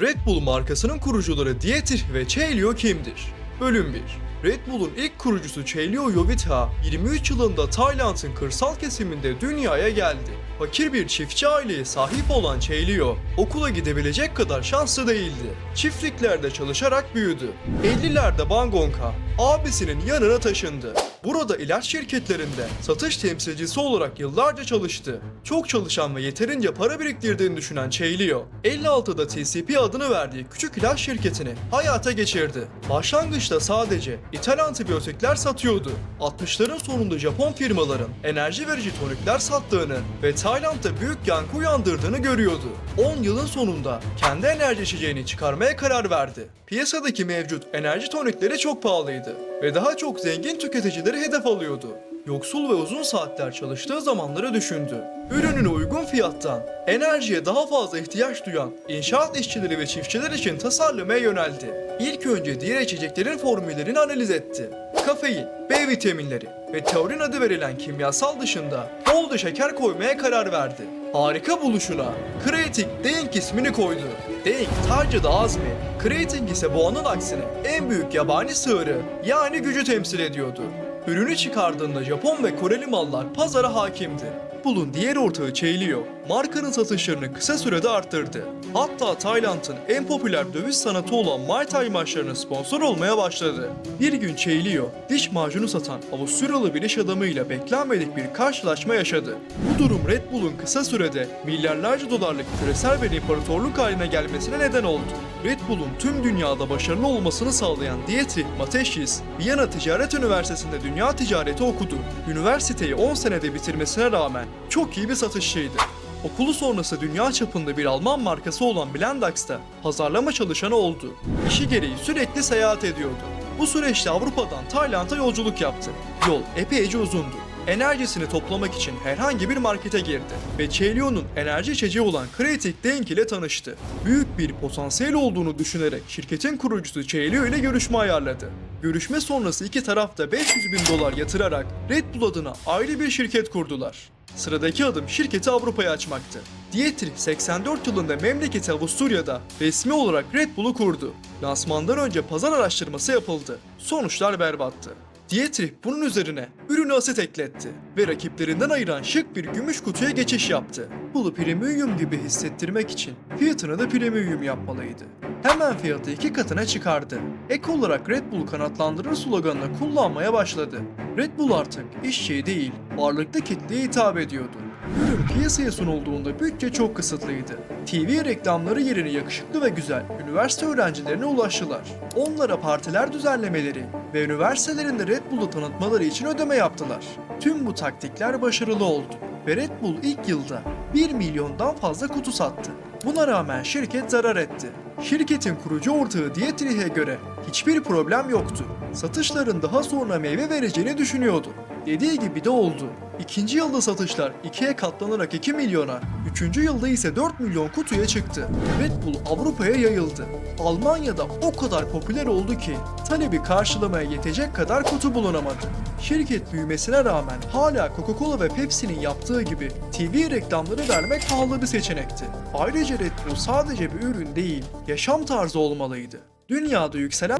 Red Bull markasının kurucuları Dietrich ve Chelio kimdir? Bölüm 1 Red Bull'un ilk kurucusu Chelio Yovita 23 yılında Tayland'ın kırsal kesiminde dünyaya geldi. Fakir bir çiftçi aileye sahip olan Chelio okula gidebilecek kadar şanslı değildi. Çiftliklerde çalışarak büyüdü. 50'lerde Bangkok'a abisinin yanına taşındı. Burada ilaç şirketlerinde satış temsilcisi olarak yıllarca çalıştı. Çok çalışan ve yeterince para biriktirdiğini düşünen Chelio, 56'da TCP adını verdiği küçük ilaç şirketini hayata geçirdi. Başlangıçta sadece ithal antibiyotikler satıyordu. 60'ların sonunda Japon firmaların enerji verici tonikler sattığını ve Tayland'da büyük yankı uyandırdığını görüyordu. 10 yılın sonunda kendi enerji içeceğini çıkarmaya karar verdi. Piyasadaki mevcut enerji tonikleri çok pahalıydı ve daha çok zengin tüketicileri hedef alıyordu. Yoksul ve uzun saatler çalıştığı zamanları düşündü. Ürününü uygun fiyattan, enerjiye daha fazla ihtiyaç duyan inşaat işçileri ve çiftçiler için tasarlamaya yöneldi. İlk önce diğer içeceklerin formüllerini analiz etti. Kafein, B vitaminleri ve taurin adı verilen kimyasal dışında bol da şeker koymaya karar verdi. Harika buluşuna Creating Denk ismini koydu. Denk Tarca'da azmi, Creating ise boğanın aksine en büyük yabani sığırı yani gücü temsil ediyordu. Ürünü çıkardığında Japon ve Koreli mallar pazara hakimdi. Bull'un diğer ortağı Cheilio, markanın satışlarını kısa sürede arttırdı. Hatta Tayland'ın en popüler döviz sanatı olan Muay Thai maçlarına sponsor olmaya başladı. Bir gün Cheilio, diş macunu satan Avusturyalı bir iş adamıyla beklenmedik bir karşılaşma yaşadı. Bu durum Red Bull'un kısa sürede milyarlarca dolarlık küresel bir imparatorluk haline gelmesine neden oldu. Red Bull'un tüm dünyada başarılı olmasını sağlayan Dietrich Mateschitz, Viyana Ticaret Üniversitesi'nde dünya ticareti okudu. Üniversiteyi 10 senede bitirmesine rağmen çok iyi bir satışçıydı. Okulu sonrası dünya çapında bir Alman markası olan Blendax'ta pazarlama çalışanı oldu. İşi gereği sürekli seyahat ediyordu. Bu süreçte Avrupa'dan Tayland'a yolculuk yaptı. Yol epeyce uzundu. Enerjisini toplamak için herhangi bir markete girdi ve Chelio'nun enerji içeceği olan Creatic Denk ile tanıştı. Büyük bir potansiyel olduğunu düşünerek şirketin kurucusu Chelio ile görüşme ayarladı. Görüşme sonrası iki taraf da 500 bin dolar yatırarak Red Bull adına ayrı bir şirket kurdular. Sıradaki adım şirketi Avrupa'ya açmaktı. Dietrich 84 yılında memleketi Avusturya'da resmi olarak Red Bull'u kurdu. Lansmandan önce pazar araştırması yapıldı. Sonuçlar berbattı. Dietrich bunun üzerine ürünü aset ekletti ve rakiplerinden ayıran şık bir gümüş kutuya geçiş yaptı. Bull'u premium gibi hissettirmek için fiyatını da premium yapmalıydı. Hemen fiyatı iki katına çıkardı. Ek olarak Red Bull kanatlandırır sloganını kullanmaya başladı. Red Bull artık işçiye değil, varlıklı kitleye hitap ediyordu. Ürün piyasaya sunulduğunda bütçe çok kısıtlıydı. TV reklamları yerine yakışıklı ve güzel üniversite öğrencilerine ulaştılar. Onlara partiler düzenlemeleri ve üniversitelerinde Red Bull'u tanıtmaları için ödeme yaptılar. Tüm bu taktikler başarılı oldu ve Red Bull ilk yılda 1 milyondan fazla kutu sattı. Buna rağmen şirket zarar etti. Şirketin kurucu ortağı Dietrich'e göre hiçbir problem yoktu. Satışların daha sonra meyve vereceğini düşünüyordu. Dediği gibi de oldu. İkinci yılda satışlar ikiye katlanarak 2 milyona, üçüncü yılda ise 4 milyon kutuya çıktı. Red Bull Avrupa'ya yayıldı. Almanya'da o kadar popüler oldu ki talebi karşılamaya yetecek kadar kutu bulunamadı. Şirket büyümesine rağmen hala Coca-Cola ve Pepsi'nin yaptığı gibi TV reklamları vermek pahalı bir seçenekti. Ayrıca Red Bull sadece bir ürün değil, yaşam tarzı olmalıydı. Dünyada yükselen